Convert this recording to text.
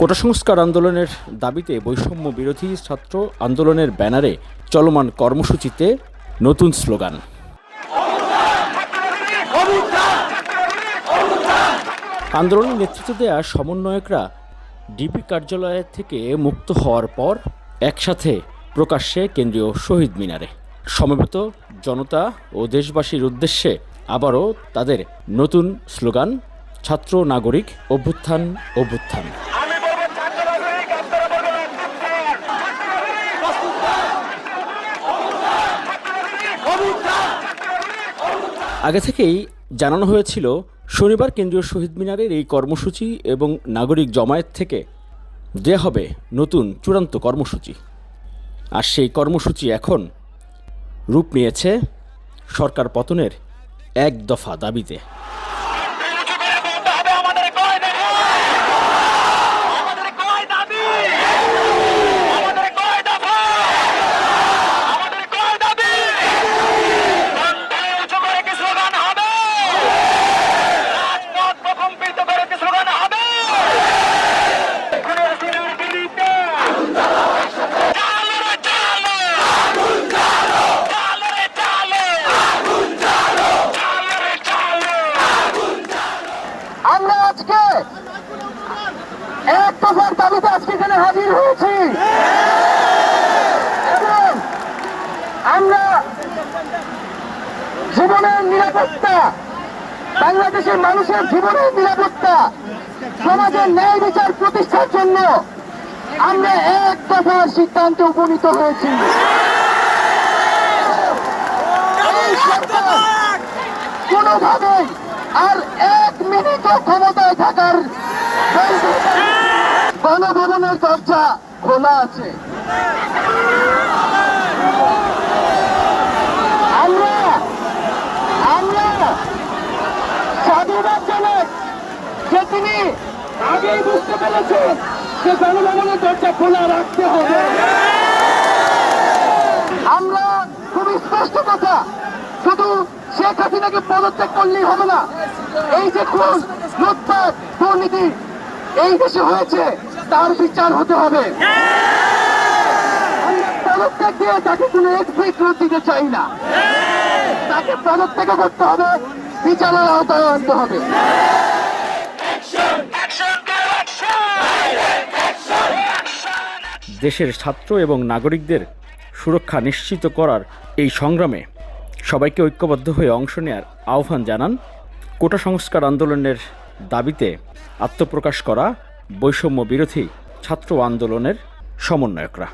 কোটা সংস্কার আন্দোলনের দাবিতে বৈষম্য বিরোধী ছাত্র আন্দোলনের ব্যানারে চলমান কর্মসূচিতে নতুন স্লোগান। আন্দোলনে নেতৃত্ব দেয়া সমন্বয়করা ডিবি কার্যালয় থেকে মুক্ত হওয়ার পর একসাথে প্রকাশ্যে কেন্দ্রীয় শহীদ মিনারে। সমবেত জনতা ও দেশবাসীর উদ্দেশ্যে আবারও তাদের নতুন স্লোগান ছাত্র নাগরিক অভ্যুত্থান অভ্যুত্থান। আগে থেকেই জানানো হয়েছিল শনিবার কেন্দ্রীয় শহীদ মিনারের এই কর্মসূচি এবং নাগরিক জমায়েত থেকে দেয়া হবে নতুন চূড়ান্ত কর্মসূচি। আর সেই কর্মসূচি এখন রূপ নিয়েছে সরকার পতনের এক দফা দাবিতে। আমরা আজকে এক দফার দাবিতে আজকে এখানে হাজির হয়েছি। এবং আমরা জীবনের নিরাপত্তা, বাংলাদেশের মানুষের জীবনের নিরাপত্তা, সমাজের ন্যায় বিচার প্রতিষ্ঠার জন্য আমরা এক দফার সিদ্ধান্তে উপনীত হয়েছি। কোনোভাবেই আর এক মিনিটও ক্ষমতায় থাকার গণভবনের দরজা খোলা আছে। যে তিনি আগেই বুঝতে পেরেছেন যে গণভবনের দরজা খোলা রাখতে হবে। হাসিনাকে পদত্যাগ করলেই হবে না। এই যে খুন লুটপাট দুর্নীতি এই দেশে হয়েছে, তার বিচার হতে হবে। পদত্যাগ দিয়ে তাকে কোনো দিতে চাই না। তাকে পদত্যাগ করতে হবে, বিচারের আওতায় আনতে হবে! দেশের ছাত্র এবং নাগরিকদের সুরক্ষা নিশ্চিত করার এই সংগ্রামে সবাইকে ঐক্যবদ্ধ হয়ে অংশ নেয়ার আহ্বান জানান কোটা সংস্কার আন্দোলনের দাবিতে আত্মপ্রকাশ করা বৈষম্য বিরোধী ছাত্র আন্দোলনের সমন্বয়করা।